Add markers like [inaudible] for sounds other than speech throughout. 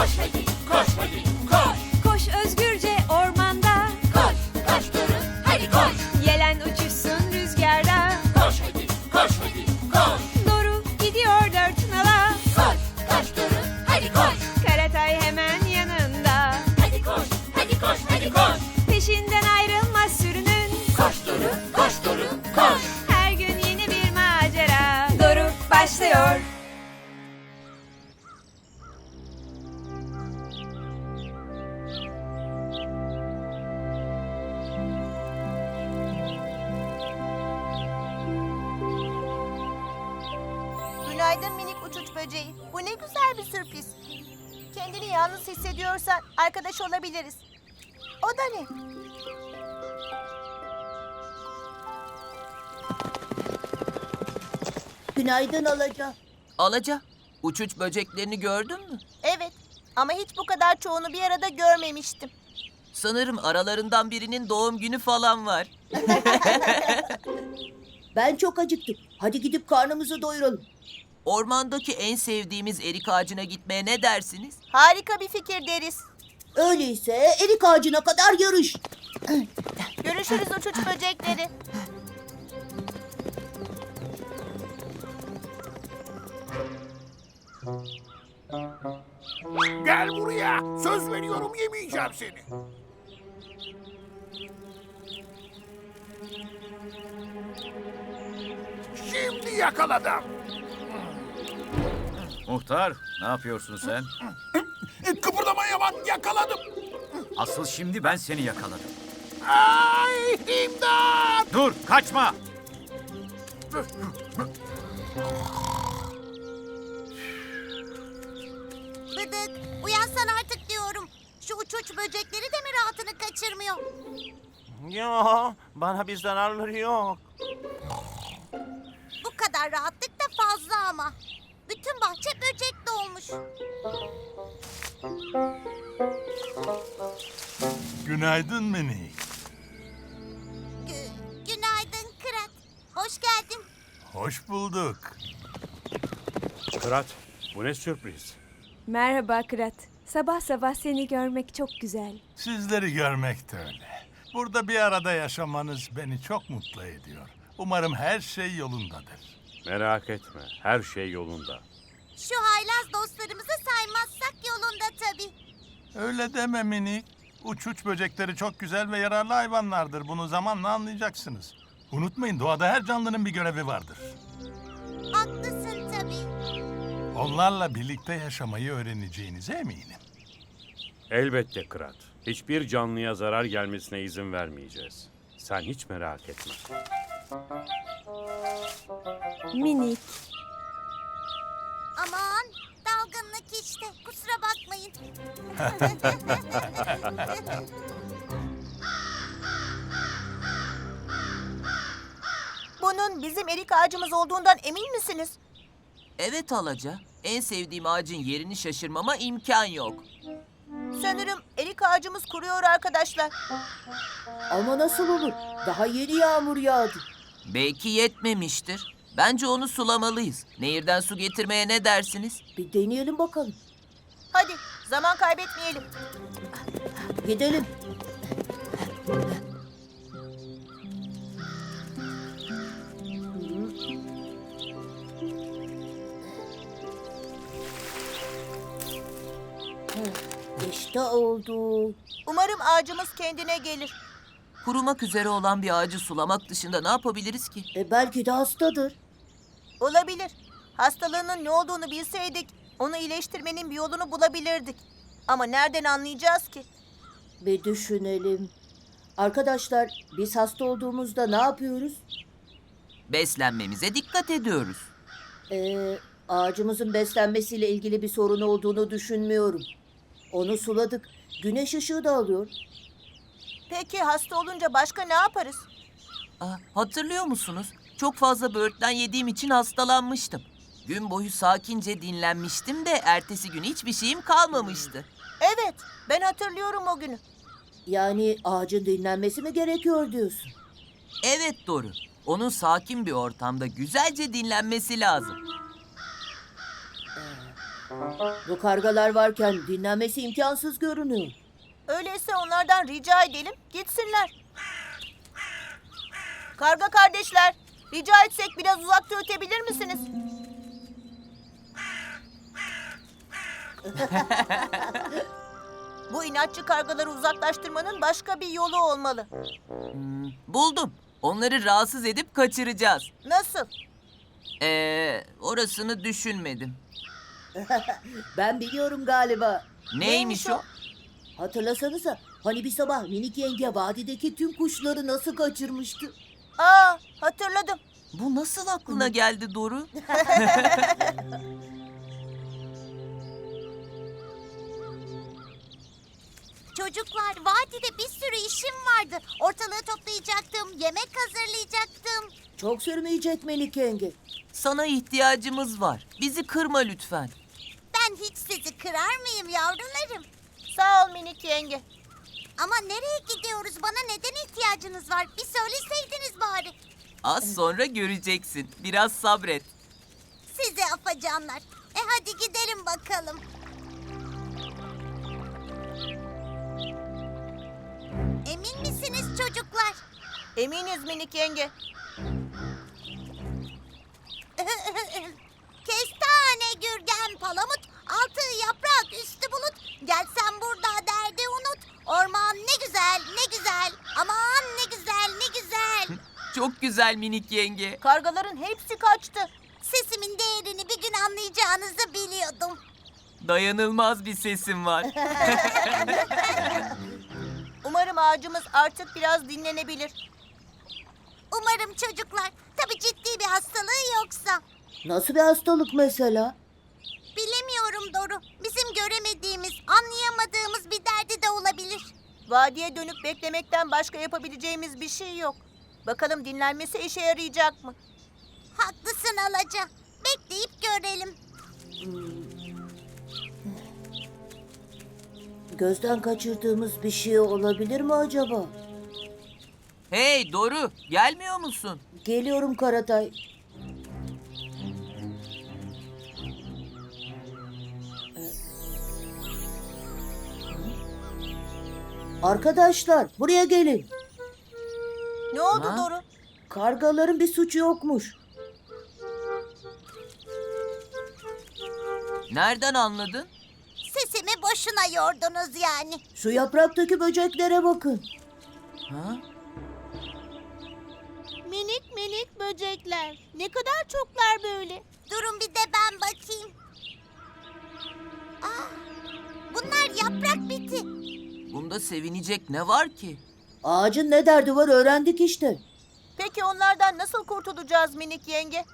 точно Günaydın minik uçuç böceği. Bu ne güzel bir sürpriz. Kendini yalnız hissediyorsan arkadaş olabiliriz. O da ne? Günaydın Alaca. Alaca, uçuç böceklerini gördün mü? Evet ama hiç bu kadar çoğunu bir arada görmemiştim. Sanırım aralarından birinin doğum günü falan var. [laughs] Ben çok acıktım. Hadi gidip karnımızı doyuralım. Ormandaki en sevdiğimiz erik ağacına gitmeye ne dersiniz? Harika bir fikir deriz. Öyleyse erik ağacına kadar yarış. Görüşürüz uçuç böcekleri. Gel buraya. Söz veriyorum yemeyeceğim seni. Şimdi yakaladım. Muhtar, ne yapıyorsun sen? E, Kıpırdama Yaman yakaladım. Asıl şimdi ben seni yakaladım. Ay imdat. Dur, kaçma! Bıdık uyansan artık diyorum. Şu uçuç böcekleri de mi rahatını kaçırmıyor? Yo, bana bir zararları yok. Bu kadar rahatlık da fazla ama. Bütün bahçe böcek dolmuş. Günaydın minik. günaydın Kırat. Hoş geldin. Hoş bulduk. Kırat, bu ne sürpriz? Merhaba Kırat Sabah sabah seni görmek çok güzel Sizleri görmek de öyle. Burada bir arada yaşamanız beni çok mutlu ediyor. Umarım her şey yolundadır. Merak etme, her şey yolunda. Şu haylaz dostlarımızı saymazsak yolunda tabii. Öyle deme minik. Uçuç böcekleri çok güzel ve yararlı hayvanlardır. Bunu zamanla anlayacaksınız. Unutmayın doğada her canlının bir görevi vardır. Haklısın tabii. Onlarla birlikte yaşamayı öğreneceğinize eminim. Elbette Kırat. Hiçbir canlıya zarar gelmesine izin vermeyeceğiz. Sen hiç merak etme. Minik Aman dalgınlık işte. Kusura bakmayın. Bunun bizim erik ağacımız olduğundan emin misiniz? Evet Alaca, en sevdiğim ağacın yerini şaşırmama imkan yok. Sanırım erik ağacımız kuruyor arkadaşlar. Ama nasıl olur? Daha yeni yağmur yağdı. Belki yetmemiştir. Bence onu sulamalıyız. Nehirden su getirmeye ne dersiniz? Bir deneyelim bakalım. Hadi zaman kaybetmeyelim. Gidelim. İşte oldu. Umarım ağacımız kendine gelir. Kurumak üzere olan bir ağacı sulamak dışında ne yapabiliriz ki? E belki de hastadır. Olabilir. Hastalığının ne olduğunu bilseydik onu iyileştirmenin bir yolunu bulabilirdik. Ama nereden anlayacağız ki? Bir düşünelim. Arkadaşlar biz hasta olduğumuzda ne yapıyoruz? Beslenmemize dikkat ediyoruz. Ee, ağacımızın beslenmesiyle ilgili bir sorun olduğunu düşünmüyorum. Onu suladık. Güneş ışığı da alıyor. Peki hasta olunca başka ne yaparız? Aa, hatırlıyor musunuz? Çok fazla böğürtlen yediğim için hastalanmıştım. Gün boyu sakince dinlenmiştim de ertesi gün hiçbir şeyim kalmamıştı. Evet, ben hatırlıyorum o günü. Yani ağacın dinlenmesi mi gerekiyor diyorsun? Evet Doru. Onun sakin bir ortamda güzelce dinlenmesi lazım. Bu kargalar varken dinlenmesi imkansız görünüyor. Öyleyse onlardan rica edelim, gitsinler. Karga kardeşler, rica etsek biraz uzakta ötebilir misiniz? Bu inatçı kargaları uzaklaştırmanın başka bir yolu olmalı. Buldum. Onları rahatsız edip kaçıracağız. Nasıl? Ee, orasını düşünmedim. [laughs] Ben biliyorum galiba. Neymiş o? Hatırlasanıza hani bir sabah minik yenge vadideki tüm kuşları nasıl kaçırmıştı? Aa, hatırladım. Bu nasıl aklına geldi Doru? [laughs] Çocuklar, vadide bir sürü işim vardı. Ortalığı toplayacaktım, yemek hazırlayacaktım. Çok sürmeyecek minik yenge. Sana ihtiyacımız var. Bizi kırma lütfen. Ben hiç sizi kırar mıyım yavrularım? Sağ ol minik yenge. Ama nereye gidiyoruz? Bana neden ihtiyacınız var? Bir söyleseydiniz bari. Az sonra göreceksin. Biraz sabret. Size afacanlar. E hadi gidelim bakalım. Emin misiniz çocuklar? Eminiz minik yenge. [laughs] Kestane, gürgen, palamut, altı bulut. Gelsen burada derdi unut. Orman ne güzel, ne güzel. Aman ne güzel, ne güzel. Çok güzel minik yenge. Kargaların hepsi kaçtı. Sesimin değerini bir gün anlayacağınızı biliyordum. Dayanılmaz bir sesim var. [laughs] [laughs] Umarım ağacımız artık biraz dinlenebilir. Umarım çocuklar. Tabii ciddi bir hastalığı yoksa. Nasıl bir hastalık mesela? Bilemiyorum Doru. Bizim göremediğimiz, anlayamadığımız bir derdi de olabilir. Vadiye dönüp beklemekten başka yapabileceğimiz bir şey yok. Bakalım dinlenmesi işe yarayacak mı? Haklısın Alaca. Bekleyip görelim. Gözden kaçırdığımız bir şey olabilir mi acaba? Hey Doru, gelmiyor musun? Geliyorum Karatay. Arkadaşlar buraya gelin. Ne oldu Ha? Doru? Kargaların bir suçu yokmuş. Nereden anladın? Sesimi boşuna yordunuz yani. Şu yapraktaki böceklere bakın. Ha? Minik minik böcekler. Ne kadar çoklar böyle. Durun bir de ben bakayım. Aa, bunlar yaprak biti. Bunda sevinecek ne var ki? Ağacın ne derdi var öğrendik işte. Peki onlardan nasıl kurtulacağız minik yenge?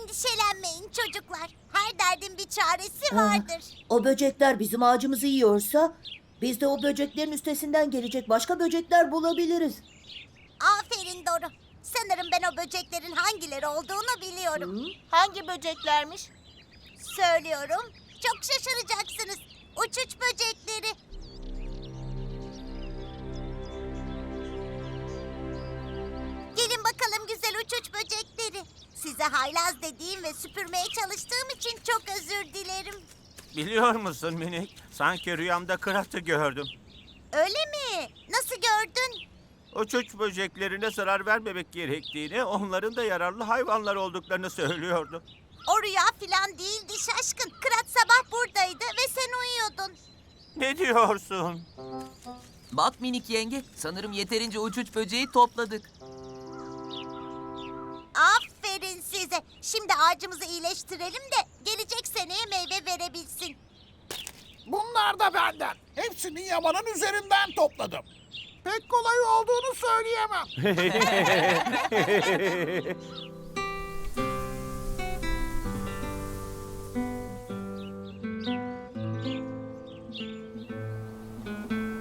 Endişelenmeyin çocuklar. Her derdin bir çaresi vardır. O böcekler bizim ağacımızı yiyorsa biz de o böceklerin üstesinden gelecek başka böcekler bulabiliriz. Aferin Doru. Sanırım ben o böceklerin hangileri olduğunu biliyorum. Hangi böceklermiş? Söylüyorum. Çok şaşıracaksınız. Uçuç böcekleri. Uçuç böcekleri. Size haylaz dediğim ve süpürmeye çalıştığım için çok özür dilerim. Biliyor musun minik? Sanki rüyamda kıratı gördüm. Öyle mi? Nasıl gördün? Uçuç böceklerine zarar vermemek gerektiğini, onların da yararlı hayvanlar olduklarını söylüyordu. O rüya falan değildi şaşkın. Kırat sabah buradaydı ve sen uyuyordun. Ne diyorsun? Bak minik yenge, sanırım yeterince uçuç böceği topladık. Aferin size. Şimdi ağacımızı iyileştirelim de gelecek seneye meyve verebilsin. Bunlar da benden. Hepsini yamanın üzerinden topladım. Pek kolay olduğunu söyleyemem. [laughs]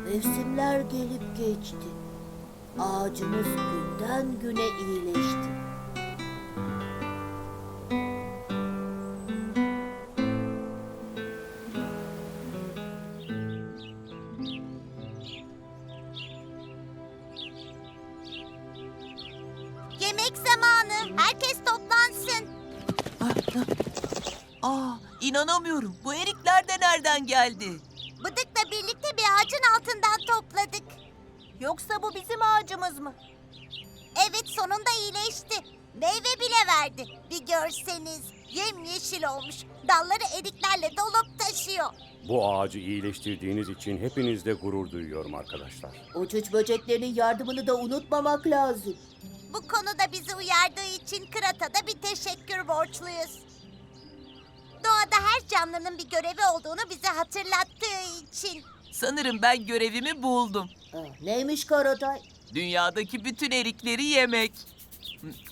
Mevsimler gelip geçti. Ağacımız günden güne iyileşti. Aa, inanamıyorum. Bu erikler de nereden geldi? Bıdıkla birlikte bir ağacın altından topladık. Yoksa bu bizim ağacımız mı? Evet sonunda iyileşti. Meyve bile verdi. Bir görseniz yemyeşil olmuş. Dalları eriklerle dolup taşıyor. Bu ağacı iyileştirdiğiniz için hepinizde gurur duyuyorum arkadaşlar. Uçuç böceklerinin yardımını da unutmamak lazım. Bu konuda bizi uyardığı için Kırat'a da bir teşekkür borçluyuz. Doğada her canlının bir görevi olduğunu bize hatırlattığı için. Sanırım ben görevimi buldum. Ah, neymiş Karatay? Dünyadaki bütün erikleri yemek. [laughs]